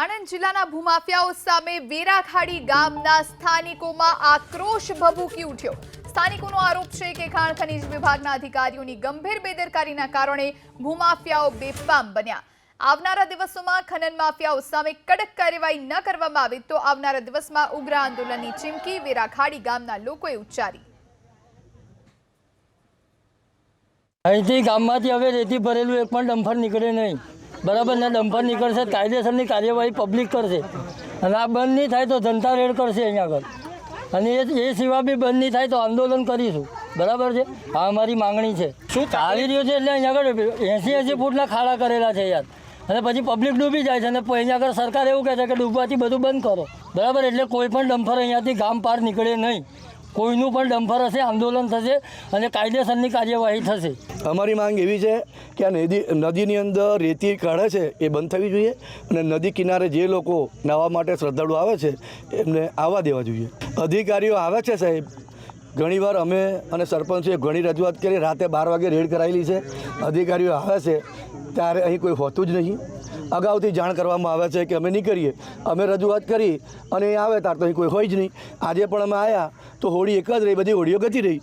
આણંદ જિલ્લાના ભૂમાફિયાઓ સામે વેરાખાડી ગામના સ્થાનિકોમાં આક્રોશ ભભૂકી ઉઠ્યો. સ્થાનિકોનો આરોપ છે કે ખાણ ખનીજ વિભાગના અધિકારીઓની ગંભીર બેદરકારીના કારણે ભૂમાફિયાઓ બેફામ બન્યા. આવનારા દિવસોમાં ખનન માફિયાઓ સામે કડક કાર્યવાહી ન કરવામાં આવે તો આવનારા દિવસમાં ઉગ્ર આંદોલનની ચીમકી વેરાખાડી ગામના લોકોએ ઉચ્ચારી. અહીંથી ગામમાંથી હવે રેતી ભરેલું એક પણ ડમ્ફર નીકળે નહીં. બરાબર ને ડમ્પર નીકળશે કાયદેસરની કાર્યવાહી પબ્લિક કરશે. અને આ બંધ નહીં થાય તો જનતા રેડ કરશે અહીંયા આગળ. અને એ એ સિવાય બી બંધ નહીં થાય તો આંદોલન કરીશું. બરાબર છે? આ અમારી માંગણી છે. શું આવી રહ્યો છે એટલે અહીંયા આગળ એંસી એંસી ફૂટના ખાડા કરેલા છે યાર. અને પછી પબ્લિક ડૂબી જાય છે અને અહીંયા આગળ સરકાર એવું કહે છે કે ડૂબવાથી બધું બંધ કરો. બરાબર? એટલે કોઈ પણ ડમ્ફર અહીંયાથી ગામ પાર નીકળે નહીં. કોઈનું પણ ડંફર હશે, આંદોલન થશે અને કાયદેસરની કાર્યવાહી થશે. અમારી માંગ એવી છે કે આ નદી, નદીની અંદર રેતી કાઢે છે એ બંધ થવી જોઈએ અને નદી કિનારે જે લોકો નાહવા માટે શ્રદ્ધાળુ આવે છે એમને આવવા દેવા જોઈએ. અધિકારીઓ આવે છે સાહેબ. ઘણીવાર અમે અને સરપંચોએ ઘણી રજૂઆત કરી, રાતે બાર વાગે રેડ કરાયેલી છે. અધિકારીઓ આવે છે. ત્યારે અહીં કોઈ હોતું જ નહીં. અગાઉથી જાણ કરવામાં આવે છે કે અમે નહીં કરીએ અમે રજૂઆત કરી અને આવે ત્યારે તો કોઈ હોય જ નહીં. આજે પણ અમે આવ્યા તો હોળી એક જ રહી, બધી હોળીઓ ગતી રહી.